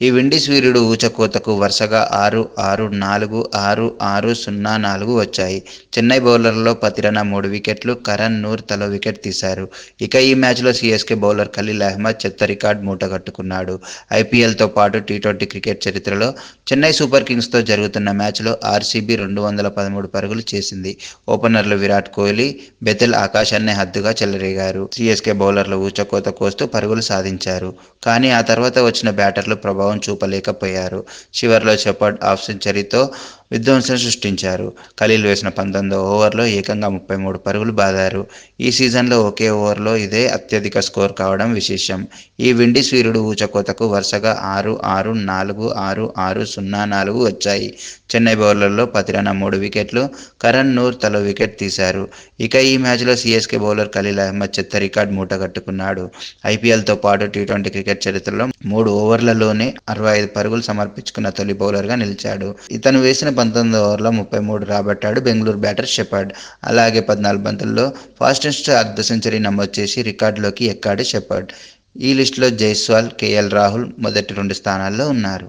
ఈ విండీస్ వీరుడు ఊచకోతకు వరుసగా ఆరు ఆరు నాలుగు ఆరు ఆరు సున్నా నాలుగు వచ్చాయి. చెన్నై బౌలర్లలో పతిరన మూడు వికెట్లు కరణ్ నూర్ తలో వికెట్ తీశారు. ఇక ఈ మ్యాచ్లో సిఎస్కే బౌలర్ ఖలీల్ అహ్మద్ చెత్త రికార్డ్ మూటగట్టుకున్నాడు ఐపీఎల్తో పాటు టీ ట్వంటీ క్రికెట్ చరిత్రలో చెన్నై సూపర్ కింగ్స్తో జరుగుతున్న మ్యాచ్లో ఆర్సీబీ రెండు వందల పదమూడు పరుగులు చేసింది. ఓపెనర్లు విరాట్ కోహ్లీ బెతెల్ ఆకాశాన్ని హద్దుగా చెలరేగారు. సిఎస్కే బౌలర్లు ఊచకోత కోస్తూ పరుగులు సాధించారు. కానీ ఆ తర్వాత వచ్చిన బ్యాటర్లు ప్రభావం చూపలేకపోయారు. చివరిలో షెపర్డ్ హాఫ్ సెంచరీతో విధ్వంసం సృష్టించారు. ఖలీల్ వేసిన పంతొమ్మిదో ఓవర్లో ఏకంగా ముప్పై మూడు పరుగులు బాదారు. ఈ సీజన్లో ఒకే ఓవర్లో ఇదే అత్యధిక స్కోర్ కావడం విశేషం. ఈ విండీస్ వీరుడు ఊచకోతకు వరుసగా ఆరు ఆరు నాలుగు ఆరు ఆరు సున్నా నాలుగు వచ్చాయి. చెన్నై బౌలర్లో పతిరన మూడు వికెట్లు కరణ్ నూర్ తలో వికెట్ తీశారు. ఇక ఈ మ్యాచ్లో సీఎస్కే బౌలర్ ఖలీల్ అహ్మద్ చెత్త రికార్డ్ మూటగట్టుకున్నాడు ఐపీఎల్తో పాటు టీ ట్వంటీ క్రికెట్ చరిత్రలో మూడు ఓవర్లలోనే అరవై ఐదు పరుగులు సమర్పించుకున్న తొలి బౌలర్గా నిలిచాడు. ఇతను వేసిన పంతొమ్మిది ఓవర్లో ముప్పై మూడు రాబట్టాడు. బెంగళూరు బ్యాటర్ షెపర్డ్ అలాగే పద్నాలుగు బంతుల్లో ఫాస్టెస్ట్ అర్ధ సెంచరీ నమోదు చేసి రికార్డులోకి ఎక్కాడు షెపర్డ్ ఈ లిస్టులో జైస్వాల్ కేఎల్ రాహుల్ మొదటి రెండు స్థానాల్లో ఉన్నారు.